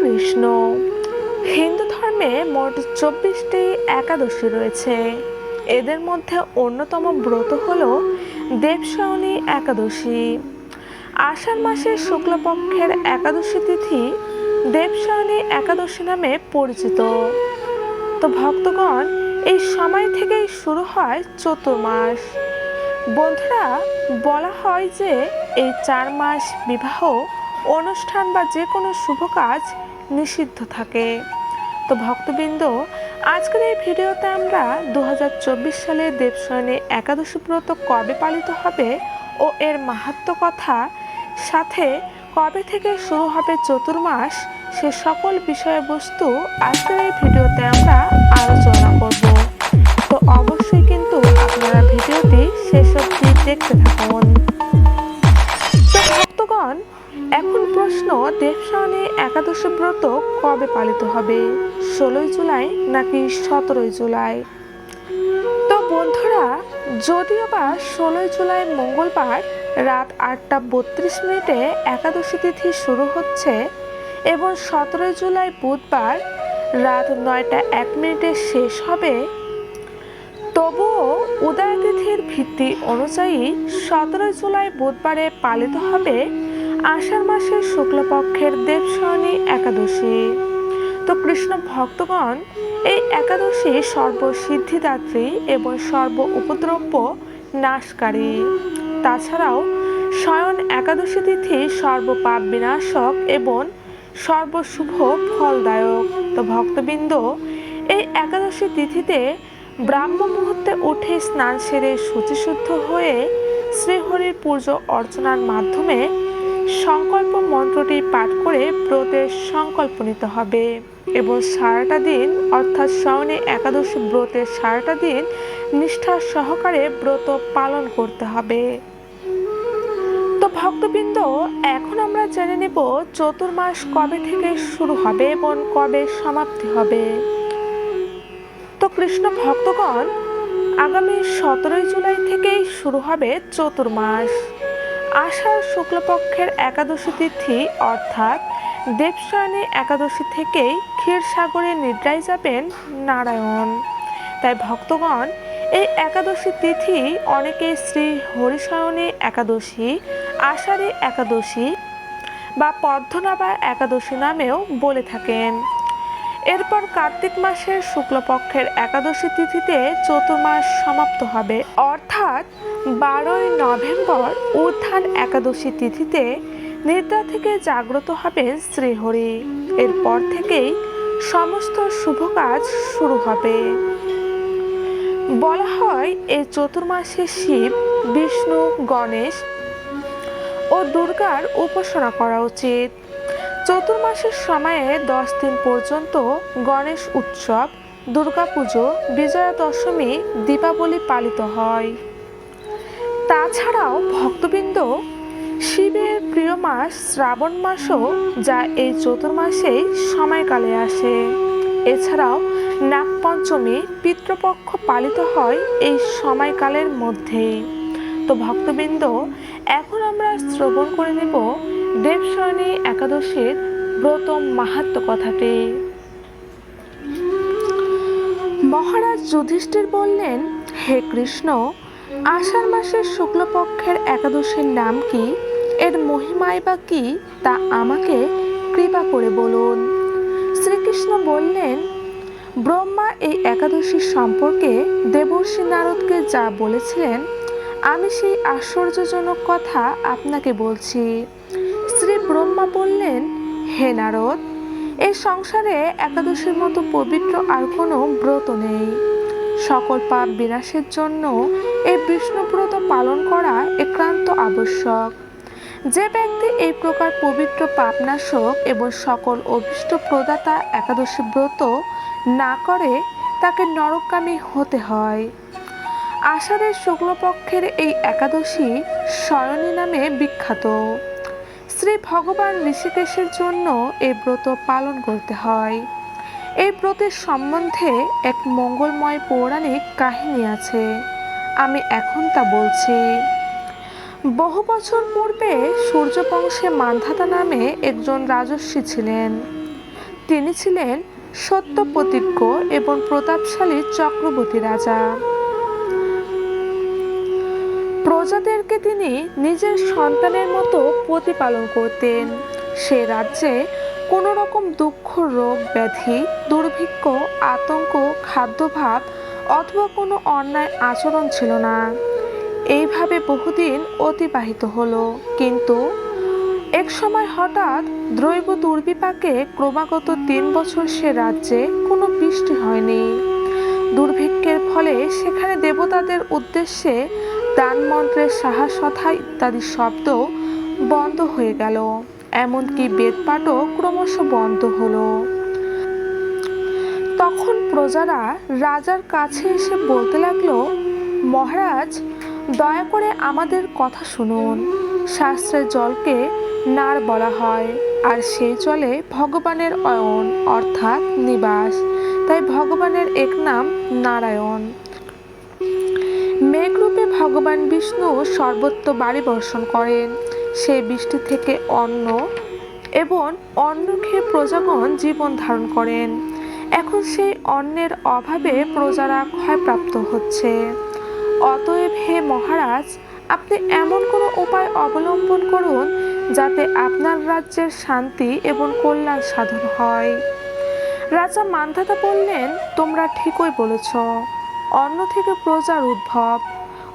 কৃষ্ণ। হিন্দু ধর্মে মোট চব্বিশটি একাদশী রয়েছে। এদের মধ্যে অন্যতম ব্রত হল দেবশয়নী একাদশী। আষাঢ় মাসের শুক্লপক্ষের একাদশী তিথি দেবশয়নী একাদশী নামে পরিচিত। তো ভক্তগণ, এই সময় থেকেই শুরু হয় চতুর্মাস। বন্ধুরা, বলা হয় যে এই চার মাস বিবাহ, অনুষ্ঠান বা যে কোনো শুভ কাজ নিষিদ্ধ থাকে। তো ভক্তবৃন্দ, আজকের এই ভিডিওতে আমরা দু হাজার চব্বিশ সালে দেবশয়নী একাদশী ব্রত কবে পালিত হবে ও এর মাহাত্ম কথা, সাথে কবে থেকে শুরু হবে চতুর্মাস, সে সকল বিষয়বস্তু আজকের এই ভিডিওতে আমরা আলোচনা করব। তো অবশ্যই কিন্তু আপনারা ভিডিওটি শেষ অবধি দেখতে থাকুন। তো ভক্তগণ এখন প্রশ্ন দেবশানী একাদশী ব্রত কবে পালিত হবে? ষোলোই জুলাই নাকি সতেরোই জুলাই? তো বন্ধুরা, যদিও বা ষোলোই জুলাই মঙ্গলবার রাত আটটা বত্রিশ মিনিটে একাদশী তিথি শুরু হচ্ছে এবং সতেরোই জুলাই বুধবার রাত নয়টা এক মিনিটে শেষ হবে, তবুও উদয় তিথির ভিত্তি অনুযায়ী সতেরোই জুলাই বুধবারে পালিত হবে আষাঢ় মাসের শুক্লপক্ষের দেবশয়নী একাদশী। তো কৃষ্ণ ভক্তগণ, এই একাদশী সর্বসিদ্ধিদাত্রী এবং সর্ব উপদ্রব্য নাশকারী। তাছাড়াও স্বয়ন একাদশী তিথি সর্বপাপ বিনাশক এবং সর্বশুভ ফলদায়ক। তো ভক্তবৃন্দ, এই একাদশী তিথিতে ব্রাহ্ম মুহূর্তে উঠে স্নান সেরে শুচিশুদ্ধ হয়ে শ্রীহরির পূজা অর্চনার মাধ্যমে সংকল্প মন্ত্রটি পাঠ করে ব্রতের সংকল্প নিতে হবে। এবং সারাটা দিন, অর্থাৎ শ্রাবণী একাদশী ব্রতের সারাটা দিন নিষ্ঠা সহকারে ব্রত পালন করতে হবে। তো ভক্তবৃন্দ, এখন আমরা জেনে নেব চতুর্মাস কবে থেকে শুরু হবে এবং কবে সমাপ্তি হবে। তো কৃষ্ণ ভক্তগণ, আগামী সতেরোই জুলাই থেকেই শুরু হবে চতুর্মাস। আষাঢ় শুক্লপক্ষের একাদশী তিথি, অর্থাৎ দেবশয়নী একাদশী থেকেই ক্ষীরসাগরে নিদ্রায় যাবেন নারায়ণ। তাই ভক্তগণ, এই একাদশী তিথি অনেকে শ্রী হরিশয়নী একাদশী, আষাঢ়ী একাদশী বা পদ্মনাভা একাদশী নামেও বলে থাকেন। এরপর কার্তিক মাসের শুক্লপক্ষের একাদশী তিথিতে চতুর্মাস সমাপ্ত হবে, অর্থাৎ বারোই নভেম্বর উত্থান একাদশী তিথিতে নিদ্রা থেকে জাগ্রত হবেন শ্রীহরি। এরপর থেকেই সমস্ত শুভ কাজ শুরু হবে। বলা হয় এই চতুর্মাসে শিব, বিষ্ণু, গণেশ ও দুর্গার উপাসনা করা উচিত। চতুর্মাসের সময়ে দশ দিন পর্যন্ত গণেশ উৎসব, দুর্গাপুজো, বিজয়া দশমী, দীপাবলি পালিত হয়। তাছাড়াও ভক্তবৃন্দ শিবের প্রিয় মাস, শ্রাবণ মাসও যা এই চতুর্মাসেই সময়কালে আসে। এছাড়াও নাগপঞ্চমী পিতৃপক্ষ পালিত হয় এই সময়কালের মধ্যেই তো ভক্তবৃন্দ, এখন আমরা শ্রবণ করে নেব দেবশয়নী একাদশীর ব্রত মাহাত্ম কথাটি। মহারাজ যুধিষ্ঠির বললেন, হে কৃষ্ণ আষাঢ় মাসের শুক্লপক্ষের একাদশীর নাম কি? এর মহিমাই বা কি? তা আমাকে কৃপা করে বলুন। শ্রীকৃষ্ণ বললেন, ব্রহ্মা এই একাদশীর সম্পর্কে দেবর্ষী নারদকে যা বলেছিলেন, আমি সেই আশ্চর্যজনক কথা আপনাকে বলছি। শ্রী ব্রহ্মা বললেন, হে নারদ এই সংসারে একাদশীর মতো পবিত্র আর কোনো ব্রত নেই। সকল পাপ বিনাশের জন্য এই বিষ্ণুব্রত পালন করা একান্ত আবশ্যক। যে ব্যক্তি এই প্রকার পবিত্র পাপনাশক এবং সকল অভিষ্ট প্রদাতা একাদশী ব্রত না করে, তাকে নরকামী হতে হয়। আষাঢ়ের শুক্লপক্ষের এই একাদশী শয়নী নামে বিখ্যাত। শ্রী ভগবান ঋষিকেশের জন্য এই ব্রত পালন করতে হয়। এই ব্রতের সম্বন্ধে এক মঙ্গলময় পৌরাণিক কাহিনী আছে। আমি এখন তা বলছি। বহু বছর পূর্বে সূর্যবংশে মান্ধাতা নামে একজন রাজস্বী ছিলেন। তিনি ছিলেন সত্য প্রতিজ্ঞ এবং প্রতাপশালী চক্রবর্তী রাজা। প্রজাদেরকে তিনি নিজের সন্তানের মতো প্রতিপালন করতেন। সে রাজ্যে কোনো রকম দুঃখ, রোগ, ব্যাধি, দুর্ভিক্ষ, আতঙ্ক, খাদ্যভাব অথবা কোনো অন্যায় আচরণ ছিল না। এইভাবে বহুদিন অতিবাহিত হলো। কিন্তু এক সময় হঠাৎ দ্রৈব দুর্বিপাকে ক্রমাগত তিন বছর সে রাজ্যে কোনো বৃষ্টি হয়নি। দুর্ভিক্ষের ফলে সেখানে দেবতাদের উদ্দেশ্যে দান মন্ত্রের সাহসথা ইত্যাদি শব্দ বন্ধ হয়ে গেল। এমনকি বেদপাঠও ক্রমশ বন্ধ হলো। তখন প্রজারা রাজার কাছে এসে বলতে লাগল, মহারাজ, দয়া করে আমাদের কথা শুনুন। শাস্ত্রের জলকে নার বলা হয়, আর সেই জলে ভগবানের অয়ন, অর্থাৎ নিবাস। তাই ভগবানের এক নাম নারায়ণ। মেঘরূপে ভগবান বিষ্ণু সর্বত্র বাড়ি বর্ষণ করেন। সেই বৃষ্টি থেকে অন্ন এবং অন্ন খেয়ে প্রজাগণ জীবন ধারণ করেন। এখন সেই অন্নের অভাবে প্রজারা ক্ষয়প্রাপ্ত হচ্ছে। অতএব হে মহারাজ, আপনি এমন কোনো উপায় অবলম্বন করুন যাতে আপনার রাজ্যের শান্তি এবং কল্যাণ সাধন হয়। রাজা মান্ধাতা বললেন, তোমরা ঠিকই বলেছ। অন্ন থেকে প্রজার উদ্ভব।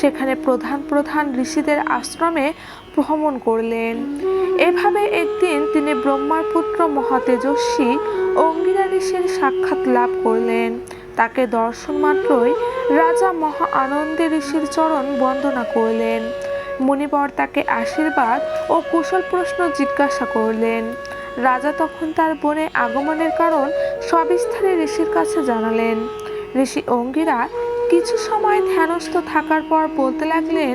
সেখানে প্রধান প্রধান ঋষিদের আশ্রমে ভ্রমণ করলেন। এভাবে একদিন তিনি ব্রহ্মার পুত্র মহাতেজস্বী অঙ্গিরা ঋষির সাক্ষাৎ লাভ করলেন। তাকে দর্শন মাত্রই রাজা মহা আনন্দে ঋষির চরণ বন্দনা করলেন। মুনিবর তাকে আশীর্বাদ ও কুশল প্রশ্ন জিজ্ঞাসা করলেন। রাজা তখন তার বনে আগমনের কারণ সবিস্তারে ঋষির কাছে জানালেন। ঋষি অঙ্গিরা কিছু সময় ধ্যানস্থ থাকার পর বলতে লাগলেন,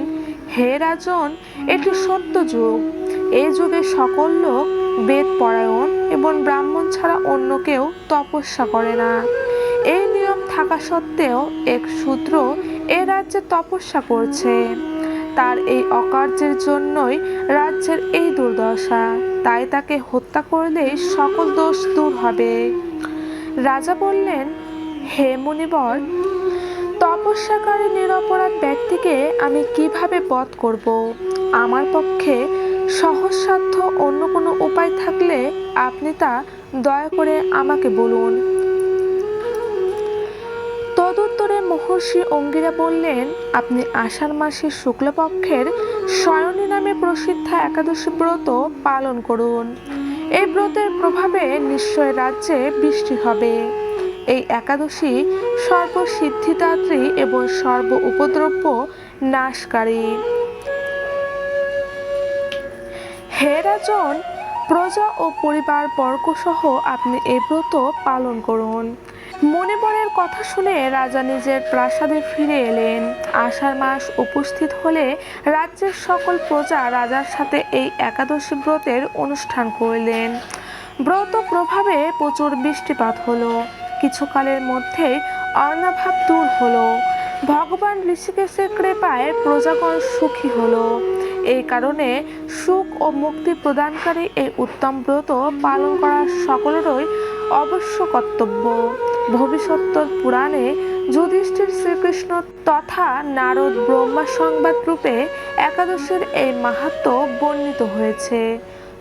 হে রাজন, এটি সত্য যুগ। এই যুগে সকল লোক বেদ পরায়ণ এবং ব্রাহ্মণ ছাড়া অন্য কেউ তপস্যা করে না। এই নিয়ম থাকা সত্ত্বেও এক শূদ্র এ রাজ্যে তপস্যা করছে। তার এই অকার্যের জন্যই রাজ্যের এই দুর্দশা। তাই তাকে হত্যা করলেই সকল দোষ দূর হবে। রাজা বললেন, হে মুনিবর তপস্যাকারী নিরপরাধ ব্যক্তিকে আমি কীভাবে বধ করব? আমার পক্ষে সহজসাধ্য অন্য কোনো উপায় থাকলে আপনি তা দয়া করে আমাকে বলুন। তদুত্তরে মহর্ষি অঙ্গিরা বললেন, আপনি আষাঢ় মাসের শুক্লপক্ষের শয়নী নামে প্রসিদ্ধ একাদশী ব্রত পালন করুন। এই ব্রতের প্রভাবে নিশ্চয় রাজ্যে বৃষ্টি হবে। এই একাদশী সর্বসিদ্ধিদাত্রী এবং সর্ব উপদ্রব্য নাশকারী। হে রাজন, প্রজা ও পরিবার বর্গসহ আপনি এই ব্রত পালন করুন। মণিবরের কথা শুনে রাজা নিজের প্রাসাদে ফিরে এলেন। আষাঢ় মাস উপস্থিত হলে রাজ্যের সকল প্রজা রাজার সাথে এই একাদশী ব্রতের অনুষ্ঠান করলেন। ব্রত প্রভাবে প্রচুর বৃষ্টিপাত হলো। কিছুকালের মধ্যেই অর্ণাভাব দূর হলো। ভগবান ঋষিকেশের কৃপায় প্রজাগণ সুখী হলো। এই কারণে সুখ ও মুক্তি প্রদানকারী এই উত্তম ব্রত পালন করা সকলেরই অবশ্য কর্তব্য। ভবিষ্যত্তর পুরাণে যুধিষ্ঠির শ্রীকৃষ্ণ তথা নারদ ব্রহ্মা সংবাদ রূপে একাদশের এই মাহাত্ম বর্ণিত হয়েছে।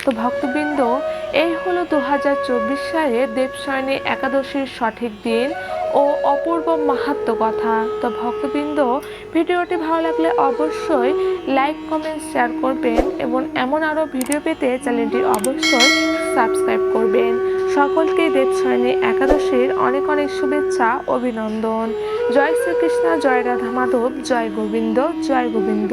তো ভক্তবৃন্দ, এই হলো দু হাজার চব্বিশ সালের দেবশয়নী একাদশীর সঠিক দিন ও অপূর্ব মাহাত্ম কথা। তো ভক্তবৃন্দ, ভিডিওটি ভালো লাগলে অবশ্যই লাইক কমেন্ট শেয়ার করবেন এবং এমন আরও ভিডিও পেতে চ্যানেলটি অবশ্যই সাবস্ক্রাইব করবেন। সকলকে দেবশয়নী একাদশীর অনেক অনেক শুভেচ্ছা, অভিনন্দন। জয় শ্রীকৃষ্ণ, জয় রাধা মাধব, জয় গোবিন্দ জয় গোবিন্দ।